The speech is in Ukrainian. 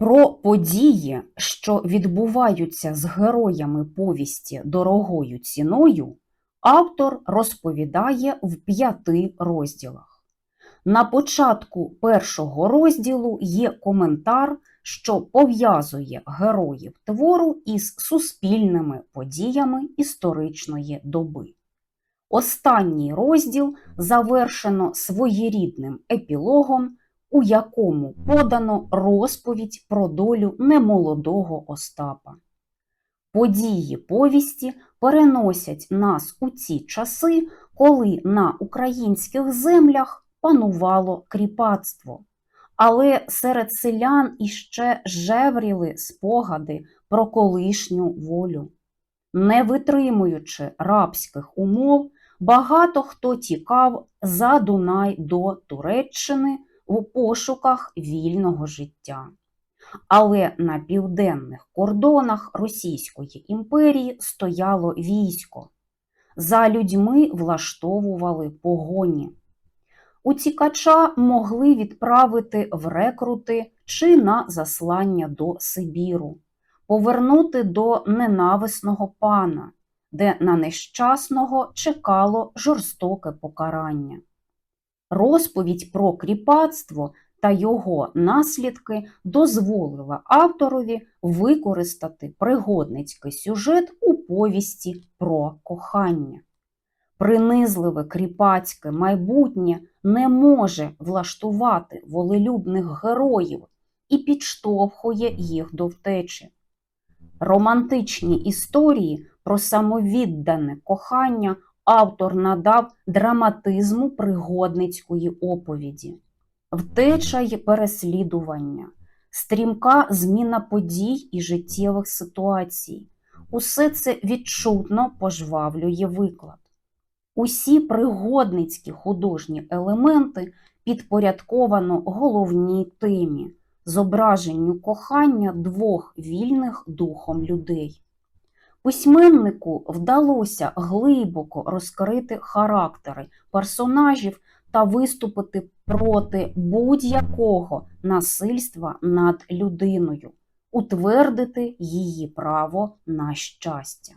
Про події, що відбуваються з героями повісті дорогою ціною, автор розповідає в п'яти розділах. На початку першого розділу є коментар, що пов'язує героїв твору із суспільними подіями історичної доби. Останній розділ завершено своєрідним епілогом, у якому подано розповідь про долю немолодого Остапа. Події повісті переносять нас у ці часи, коли на українських землях панувало кріпацтво. Але серед селян іще жевріли спогади про колишню волю. Не витримуючи рабських умов, багато хто тікав за Дунай до Туреччини в пошуках вільного життя. Але на південних кордонах Російської імперії стояло військо. За людьми влаштовували погоні. Утікача могли відправити в рекрути чи на заслання до Сибіру, повернути до ненависного пана, де на нещасного чекало жорстоке покарання. Розповідь про кріпацтво та його наслідки дозволила авторові використати пригодницький сюжет у повісті про кохання. Принизливе кріпацьке майбутнє не може влаштувати волелюбних героїв і підштовхує їх до втечі. Романтичні історії про самовіддане кохання автор надав драматизму пригодницької оповіді, втеча й переслідування, стрімка зміна подій і життєвих ситуацій. Усе це відчутно пожвавлює виклад. Усі пригодницькі художні елементи підпорядковано головній темі зображенню кохання двох вільних духом людей. Письменнику вдалося глибоко розкрити характери персонажів та виступити проти будь-якого насильства над людиною, утвердити її право на щастя.